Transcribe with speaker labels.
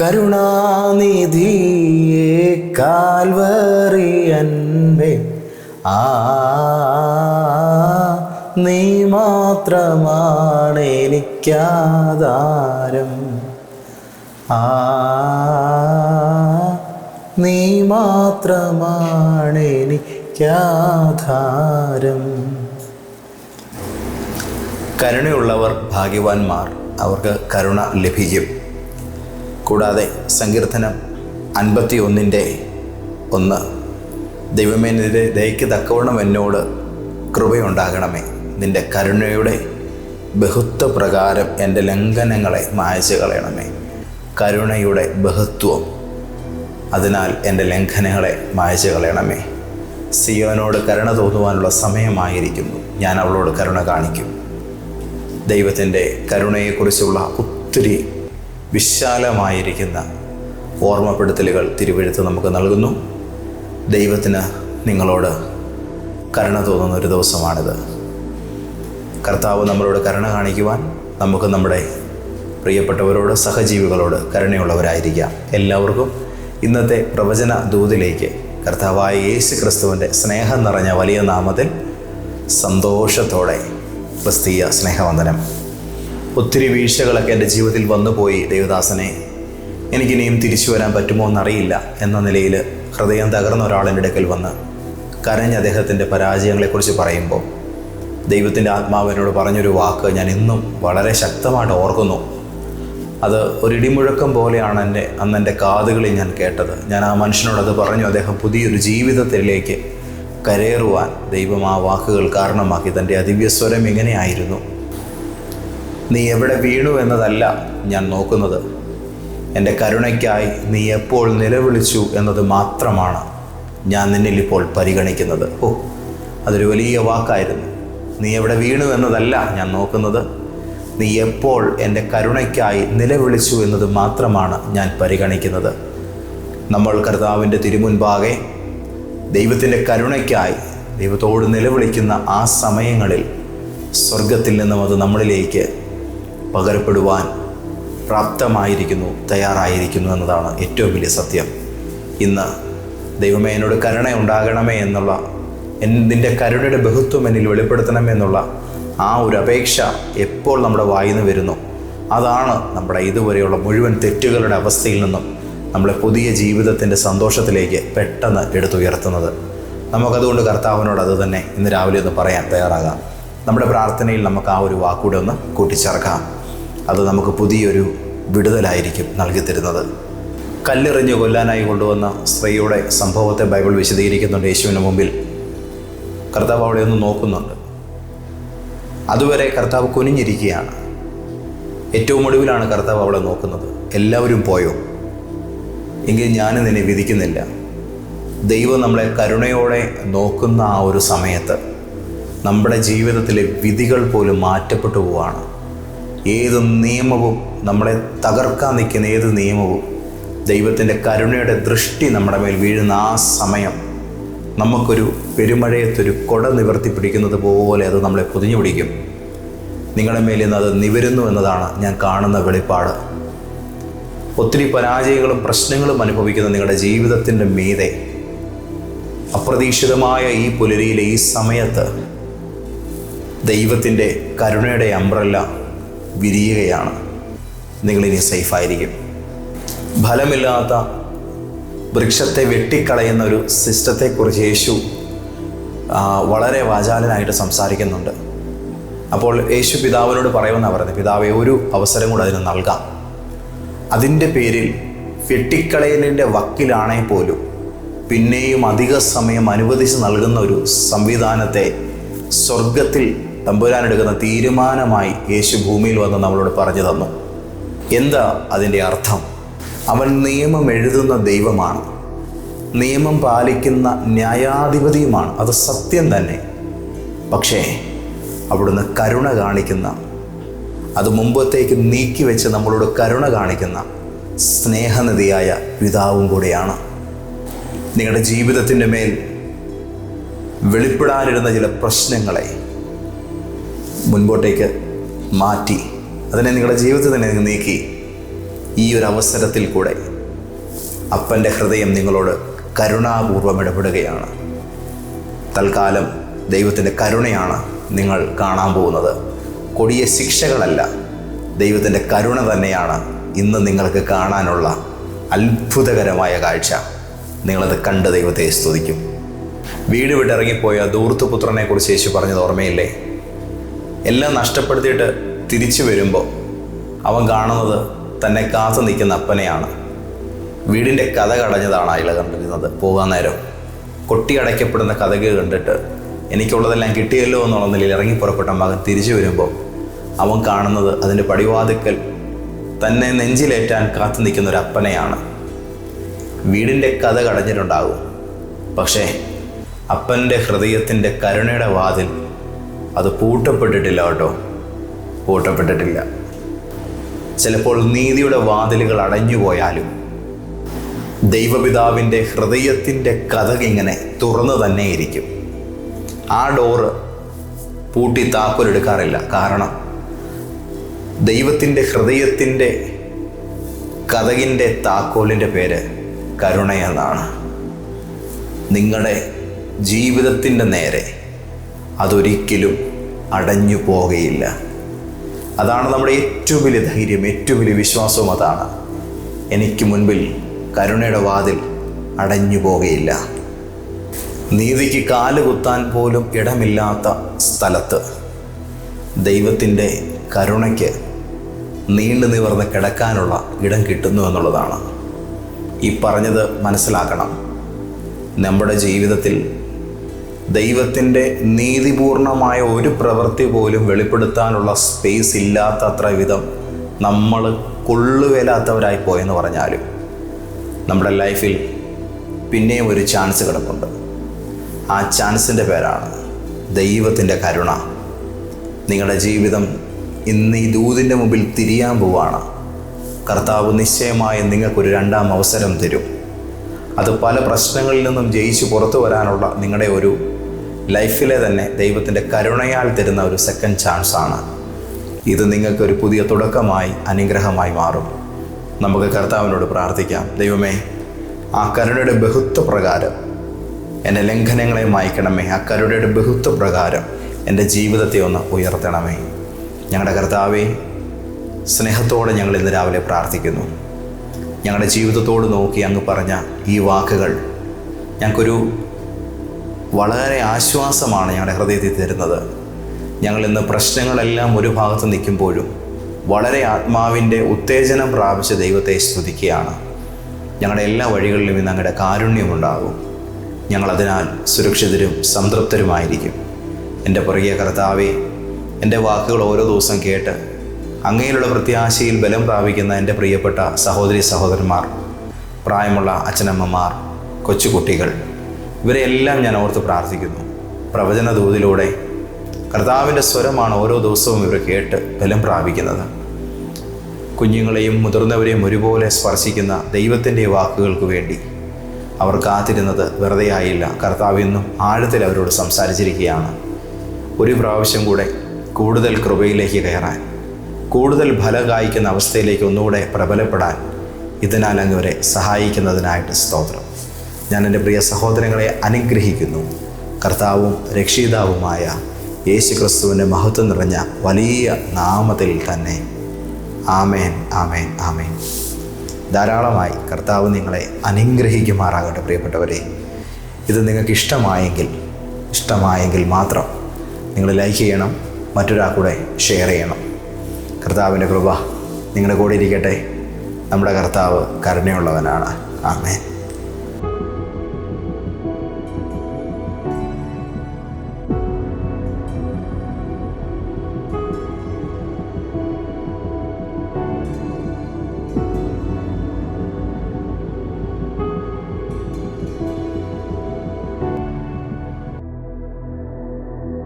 Speaker 1: കരുണാനിധിയെ Calvary അൻപേ ആ നീ മാത്രമാണ് എനിക്കാധാരം ആ നീ മാത്രമാണ് എനിക്കാധാരം കരുണയുള്ളവർ ഭാഗ്യവാന്മാർ. അവർക്ക് കരുണ ലഭിക്കും. കൂടാതെ സങ്കീർത്തനം അൻപത്തി ഒന്നിന്റെ ഒന്ന്. ദൈവമേ നിന്റെ ദയക്ക് തക്കവണ്ണം എന്നോട് കൃപയുണ്ടാകണമേ. നിന്റെ കരുണയുടെ ബഹുത്വ പ്രകാരം എന്റെ ലംഘനങ്ങളെ മായച്ചു കളയണമേ കരുണയുടെ ബഹുത്വം അതിനാൽ എന്റെ ലംഘനങ്ങളെ മായച്ചു കളയണമേ സിയോനോട് കരുണ തോന്നുവാനുള്ള സമയമായിരിക്കുന്നു. ഞാൻ അവളോട് കരുണ കാണിക്കും. ദൈവത്തിന്റെ കരുണയെക്കുറിച്ചുള്ള ഒത്തിരി വിശാലമായിരിക്കുന്ന ഓർമ്മപ്പെടുത്തലുകൾ തിരുവഴുത്ത് നമുക്ക് നൽകുന്നു. ദൈവത്തിന് നിങ്ങളോട് കരുണ തോന്നുന്ന ഒരു ദിവസമാണിത്. കർത്താവ് നമ്മളോട് കരുണ കാണിക്കുവാൻ നമുക്ക് നമ്മുടെ പ്രിയപ്പെട്ടവരോട് സഹജീവികളോട് കരുണയുള്ളവരായിരിക്കാം. എല്ലാവർക്കും ഇന്നത്തെ പ്രവചന ദൂതിലേക്ക് കർത്താവായ യേശു ക്രിസ്തുവിന്റെ സ്നേഹം നിറഞ്ഞ വലിയ നാമത്തിൽ സന്തോഷത്തോടെ ക്രിസ്തീയ സ്നേഹവന്ദനം. ഒത്തിരി വീഴ്ചകളൊക്കെ എന്റെ ജീവിതത്തിൽ വന്നുപോയി ദേവദാസനെ. എനിക്കിനിയും തിരിച്ചു വരാൻ പറ്റുമോ എന്നറിയില്ല എന്ന നിലയിൽ ഹൃദയം തകർന്ന ഒരാളിന്റെ അടുക്കൽ വന്ന് കരഞ്ഞ് അദ്ദേഹത്തിന്റെ പരാജയങ്ങളെക്കുറിച്ച് പറയുമ്പോൾ ദൈവത്തിന്റെ ആത്മാവിനോട് പറഞ്ഞൊരു വാക്ക് ഞാൻ ഇന്നും വളരെ ശക്തമായിട്ട് ഓർക്കുന്നു. അത് ഒരിടിമുഴക്കം പോലെയാണ് എന്റെ അന്ന് എന്റെ കാതുകളിൽ ഞാൻ കേട്ടത്. ഞാൻ ആ മനുഷ്യനോട് അത് പറഞ്ഞു അദ്ദേഹം പുതിയൊരു ജീവിതത്തിലേക്ക് കരേറുവാൻ ദൈവം ആ വാക്കുകൾ കാരണമാക്കി തന്റെ അതിവ്യസ്വരം എങ്ങനെയായിരുന്നു നീ എവിടെ വീണു എന്നതല്ല ഞാൻ നോക്കുന്നത്. എന്റെ കരുണയ്ക്കായി നീ എപ്പോൾ നിലവിളിച്ചു എന്നത് മാത്രമാണ് ഞാൻ നിന്നിൽ ഇപ്പോൾ പരിഗണിക്കുന്നത്. ഓ അതൊരു വലിയ വാക്കായിരുന്നു. നീ എവിടെ വീണു എന്നതല്ല ഞാൻ നോക്കുന്നത്. നീ എപ്പോൾ എന്റെ കരുണയ്ക്കായി നിലവിളിച്ചു എന്നത് മാത്രമാണ് ഞാൻ പരിഗണിക്കുന്നത്. നമ്മൾ കർത്താവിന്റെ തിരുമുൻപാകെ ദൈവത്തിന്റെ കരുണയ്ക്കായി ദൈവത്തോട് നിലവിളിക്കുന്ന ആ സമയങ്ങളിൽ സ്വർഗത്തിൽ നിന്നും അത് നമ്മളിലേക്ക് പകരപ്പെടുവാൻ പ്രാപ്തമായിരിക്കുന്നു തയ്യാറായിരിക്കുന്നു എന്നതാണ് ഏറ്റവും വലിയ സത്യം. ഇന്ന് ദൈവമേ എന്നോട് കരുണ ഉണ്ടാകണമേ എന്നുള്ള നിന്റെ കരുണയുടെ ബഹുത്വം എന്നിൽ വെളിപ്പെടുത്തണമേ എന്നുള്ള ആ ഒരു അപേക്ഷ എപ്പോൾ നമ്മുടെ വായിൽ നിന്ന് വരുന്നു? അതാണ് നമ്മുടെ ഇതുവരെയുള്ള മുഴുവൻ തെറ്റുകളുടെ അവസ്ഥയിൽ നിന്നും നമ്മളെ പുതിയ ജീവിതത്തിന്റെ സന്തോഷത്തിലേക്ക് പെട്ടെന്ന് എടുത്തുയർത്തുന്നത്. നമുക്കതുകൊണ്ട് കർത്താവിനോട് അത് തന്നെ ഇന്ന് രാവിലെ ഒന്ന് പറയാൻ തയ്യാറാകാം. നമ്മുടെ പ്രാർത്ഥനയിൽ നമുക്ക് ആ ഒരു വാക്കൂടെ ഒന്ന് കൂട്ടിച്ചേർക്കാം. അത് നമുക്ക് പുതിയൊരു വിടുതലായിരിക്കും നൽകി തരുന്നത് കല്ലെറിഞ്ഞ് കൊല്ലാനായി കൊണ്ടുവന്ന സ്ത്രീയുടെ സംഭവത്തെ ബൈബിൾ വിശദീകരിക്കുന്നുണ്ട്. യേശുവിന് മുമ്പിൽ കർത്താവ് അവിടെ ഒന്ന് നോക്കുന്നുണ്ട്. അതുവരെ കർത്താവ് കുനിഞ്ഞിരിക്കുകയാണ്. ഏറ്റവും ഒടുവിലാണ് കർത്താവ് അവളെ നോക്കുന്നത്. എല്ലാവരും പോയോ? എങ്കിൽ ഞാൻ നിന്നെ വിധിക്കുന്നില്ല. ദൈവം നമ്മളെ കരുണയോടെ നോക്കുന്ന ആ ഒരു സമയത്ത് നമ്മുടെ ജീവിതത്തിലെ വിധികൾ പോലും മാറ്റപ്പെട്ടു പോവാണ്. ഏത് നിയമവും നമ്മളെ തകർക്കാൻ നിൽക്കുന്ന ഏത് നിയമവും ദൈവത്തിന്റെ കരുണയുടെ ദൃഷ്ടി നമ്മുടെ മേൽ വീഴുന്ന ആ സമയം നമുക്കൊരു പെരുമഴയത്തൊരു കൊട നിവർത്തി പിടിക്കുന്നത് പോലെ അത് നമ്മളെ പൊതിഞ്ഞു പിടിക്കും. നിങ്ങളുടെ മേൽ നിന്ന് അത് നിവരുന്നു എന്നതാണ് ഞാൻ കാണുന്ന വെളിപ്പാട്. ഒത്തിരി പരാജയങ്ങളും പ്രശ്നങ്ങളും അനുഭവിക്കുന്ന നിങ്ങളുടെ ജീവിതത്തിന്റെ മീതെ അപ്രതീക്ഷിതമായ ഈ പുലരിയിലെ ഈ സമയത്ത് ദൈവത്തിന്റെ കരുണയുടെ അമ്പ്രല്ല വിരിയുകയാണ്. നിങ്ങളിനി സേഫായിരിക്കും. ഫലമില്ലാത്ത വൃക്ഷത്തെ വെട്ടിക്കളയുന്ന ഒരു സിസ്റ്റത്തെക്കുറിച്ച് യേശു വളരെ വാചാലനായിട്ട് സംസാരിക്കുന്നുണ്ട്. അപ്പോൾ യേശു പിതാവിനോട് പറയുമെന്നാണ് പറയുന്നത് പിതാവെ ഒരു അവസരം കൂടെ അതിന് നൽകാം. അതിന്റെ പേരിൽ വെട്ടിക്കളയലിന്റെ വക്കിലാണേ പോലും പിന്നെയും അധിക സമയം അനുവദിച്ച് നൽകുന്ന ഒരു സംവിധാനത്തെ സ്വർഗത്തിൽ തമ്പുരാനെടുക്കുന്ന തീരുമാനമായി യേശു ഭൂമിയിൽ വന്ന് നമ്മളോട് പറഞ്ഞു തന്നു. എന്താ അതിന്റെ അർത്ഥം? അവൻ നിയമം എഴുതുന്ന ദൈവമാണ്. നിയമം പാലിക്കുന്ന ന്യായാധിപതിയുമാണ്. അത് സത്യം തന്നെ. പക്ഷേ അവിടുന്ന് കരുണ കാണിക്കുന്ന അത് മുമ്പത്തേക്ക് നീക്കി വെച്ച് നമ്മളോട് കരുണ കാണിക്കുന്ന സ്നേഹനിധിയായ പിതാവും കൂടെയാണ്. നിങ്ങളുടെ ജീവിതത്തിന്റെ മേൽ വെളിപ്പെടാനിരുന്ന ചില പ്രശ്നങ്ങളെ മുൻപോട്ടേക്ക് മാറ്റി. അതിനെ നിങ്ങളുടെ ജീവിതത്തിൽ തന്നെ നിങ്ങൾ നീക്കി. ഈ ഒരു അവസരത്തിൽ കൂടെ അപ്പന്റെ ഹൃദയം നിങ്ങളോട് കരുണാപൂർവം ഇടപെടുകയാണ്. തൽക്കാലം ദൈവത്തിന്റെ കരുണയാണ് നിങ്ങൾ കാണാൻ പോകുന്നത്. കൊടിയ ശിക്ഷകളല്ല ദൈവത്തിന്റെ കരുണ തന്നെയാണ് ഇന്ന് നിങ്ങൾക്ക് കാണാനുള്ള അത്ഭുതകരമായ കാഴ്ച. നിങ്ങളത് കണ്ട് ദൈവത്തെ സ്തുതിക്കും. വീട് വിട്ടിറങ്ങിപ്പോയ ദൂർത്തുപുത്രനെ കുറിച്ച് യേശു പറഞ്ഞത് ഓർമ്മയില്ലേ? എല്ലാം നഷ്ടപ്പെടുത്തിയിട്ട് തിരിച്ചു വരുമ്പോൾ അവൻ കാണുന്നത് തന്നെ കാത്തു നിൽക്കുന്ന അപ്പനെയാണ്. വീടിന്റെ കഥ കടഞ്ഞതാണ് അയാൾ കണ്ടിരുന്നത്. പോകാൻ നേരം കൊട്ടി അടയ്ക്കപ്പെടുന്ന കഥകൾ കണ്ടിട്ട് എനിക്കുള്ളതെല്ലാം കിട്ടിയല്ലോ എന്നുള്ള നിലയിൽ ഇറങ്ങി പുറപ്പെട്ട മകൻ തിരിച്ചു വരുമ്പോൾ അവൻ കാണുന്നത് അതിന്റെ പടിവാതിക്കൽ തന്നെ നെഞ്ചിലേറ്റാൻ കാത്തു നിൽക്കുന്ന ഒരു അപ്പനെയാണ്. വീടിന്റെ കഥ കടഞ്ഞിട്ടുണ്ടാകും പക്ഷേ അപ്പന്റെ ഹൃദയത്തിന്റെ കരുണയുടെ വാതിൽ അത് പൂട്ടപ്പെട്ടിട്ടില്ല കേട്ടോ. പൂട്ടപ്പെട്ടിട്ടില്ല. ചിലപ്പോൾ നീതിയുടെ വാതിലുകൾ അടഞ്ഞുപോയാലും ദൈവപിതാവിന്റെ ഹൃദയത്തിന്റെ കഥ ഇങ്ങനെ തുറന്നു തന്നെ ഇരിക്കും. ആ ഡോറ് പൂട്ടി താക്കോലെടുക്കാറില്ല കാരണം ദൈവത്തിന്റെ ഹൃദയത്തിന്റെ കഥകിന്റെ താക്കോലിന്റെ പേര് കരുണയെന്നാണ് നിങ്ങളുടെ ജീവിതത്തിന്റെ നേരെ അതൊരിക്കലും അടഞ്ഞു പോകുകയില്ല അതാണ് നമ്മുടെ ഏറ്റവും വലിയ ധൈര്യം ഏറ്റവും വലിയ വിശ്വാസവും അതാണ്. എനിക്ക് മുൻപിൽ കരുണയുടെ വാതിൽ അടഞ്ഞു പോകുകയില്ല നീതിക്ക് കാൽ കുത്താൻ പോലും ഇടമില്ലാത്ത സ്ഥലത്ത് ദൈവത്തിന്റെ കരുണയ്ക്ക് നീണ്ടു നിവർന്ന് കിടക്കാനുള്ള ഇടം കിട്ടുന്നു എന്നുള്ളതാണ്. ഈ പറഞ്ഞത് മനസ്സിലാക്കണം. നമ്മുടെ ജീവിതത്തിൽ ദൈവത്തിന്റെ നീതിപൂർണമായ ഒരു പ്രവൃത്തി പോലും വെളിപ്പെടുത്താനുള്ള സ്പേസ് ഇല്ലാത്തത്ര വിധം നമ്മൾ കൊള്ളുവേലാത്തവരായി പോയെന്ന് പറഞ്ഞാലും നമ്മുടെ ലൈഫിൽ പിന്നെയും ഒരു ചാൻസ് കിടപ്പുണ്ട്. ആ ചാൻസിന്റെ പേരാണ് ദൈവത്തിന്റെ കരുണ. നിങ്ങളുടെ ജീവിതം ഇന്ന് ഈ ദൂതിന്റെ മുമ്പിൽ തിരിയാൻ പോവാണ്. കർത്താവ് നിശ്ചയമായും നിങ്ങൾക്കൊരു രണ്ടാം അവസരം തരും. അത് പല പ്രശ്നങ്ങളിൽ നിന്നും ജയിച്ച് പുറത്തു വരാനുള്ള നിങ്ങളുടെ ഒരു ലൈഫിലെ തന്നെ ദൈവത്തിന്റെ കരുണയാൽ തരുന്ന ഒരു സെക്കൻഡ് ചാൻസ് ആണ്. ഇത് നിങ്ങൾക്കൊരു പുതിയ തുടക്കമായി അനുഗ്രഹമായി മാറും. നമുക്ക് കർത്താവിനോട് പ്രാർത്ഥിക്കാം. ദൈവമേ ആ കരുണയുടെ ബഹുത്വ പ്രകാരം എന്റെ ലംഘനങ്ങളെ മായ്ക്കണമേ. ആ കരുണയുടെ ബഹുത്വ പ്രകാരം എന്റെ ജീവിതത്തെ ഒന്ന് ഉയർത്തണമേ. ഞങ്ങളുടെ കർത്താവെ സ്നേഹത്തോടെ ഞങ്ങൾ ഇന്ന് രാവിലെ പ്രാർത്ഥിക്കുന്നു. ഞങ്ങളുടെ ജീവിതത്തോട് നോക്കി അങ്ങ് പറഞ്ഞ ഈ വാക്കുകൾ ഞങ്ങൾക്കൊരു വളരെ ആശ്വാസമാണ് ഞങ്ങളുടെ ഹൃദയത്തിൽ തരുന്നത്. ഞങ്ങൾ ഇന്ന് പ്രശ്നങ്ങളെല്ലാം ഒരു ഭാഗത്ത് നിൽക്കുമ്പോഴും വളരെ ആത്മാവിന്റെ ഉത്തേജനം പ്രാപിച്ച ദൈവത്തെ സ്തുതിക്കുകയാണ്. ഞങ്ങളുടെ എല്ലാ വഴികളിലും ഇന്ന് അങ്ങയുടെ കാരുണ്യമുണ്ടാകും ഞങ്ങളതിനാൽ സുരക്ഷിതരും സംതൃപ്തരുമായിരിക്കും. എന്റെ പുറകെ കർത്താവെ എന്റെ വാക്കുകൾ ഓരോ ദിവസം കേട്ട് അങ്ങയിലുള്ള പ്രത്യാശയിൽ ബലം പ്രാപിക്കുന്ന എന്റെ പ്രിയപ്പെട്ട സഹോദരി സഹോദരന്മാർ പ്രായമുള്ള അച്ഛനമ്മമാർ കൊച്ചുകുട്ടികൾ ഇവരെല്ലാം ഞാൻ ഓർത്ത് പ്രാർത്ഥിക്കുന്നു. പ്രവചന ദൂതിലൂടെ കർത്താവിന്റെ സ്വരമാണ് ഓരോ ദിവസവും ഇവർ കേട്ട് ബലം പ്രാപിക്കുന്നത്. കുഞ്ഞുങ്ങളെയും മുതിർന്നവരെയും ഒരുപോലെ സ്പർശിക്കുന്ന ദൈവത്തിന്റെ വാക്കുകൾക്ക് വേണ്ടി അവർ കാത്തിരുന്നത് വെറുതെ ആയില്ല. കർത്താവ് ഇന്നും ആഴത്തിൽ അവരോട് സംസാരിച്ചിരിക്കുകയാണ്. ഒരു പ്രാവശ്യം കൂടെ കൂടുതൽ കൃപയിലേക്ക് കയറാൻ കൂടുതൽ ഫലം കായ്ക്കുന്ന അവസ്ഥയിലേക്ക് ഒന്നുകൂടെ പ്രബലപ്പെടാൻ ഇതിനാൽ അങ്ങവരെ സഹായിക്കുന്നതിനായിട്ട് സ്തോത്രം. ഞാൻ എന്റെ പ്രിയ സഹോദരങ്ങളെ അനുഗ്രഹിക്കുന്നു. കർത്താവും രക്ഷിതാവുമായ യേശു ക്രിസ്തുവിന്റെ മഹത്വം നിറഞ്ഞ വലിയ നാമത്തിൽ തന്നെ. ആമേൻ ആമേൻ ആമേൻ. ധാരാളമായി കർത്താവ് നിങ്ങളെ അനുഗ്രഹിക്കുമാറാകട്ടെ പ്രിയപ്പെട്ടവരെ. ഇത് നിങ്ങൾക്ക് ഇഷ്ടമായെങ്കിൽ ഇഷ്ടമായെങ്കിൽ മാത്രം നിങ്ങൾ ലൈക്ക് ചെയ്യണം മറ്റൊരാൾ കൂടെ ഷെയർ ചെയ്യണം. കർത്താവിന്റെ കൃപ നിങ്ങളുടെ കൂടെ ഇരിക്കട്ടെ. നമ്മുടെ കർത്താവ് കരുണയുള്ളവനാണ്. ആമേൻ.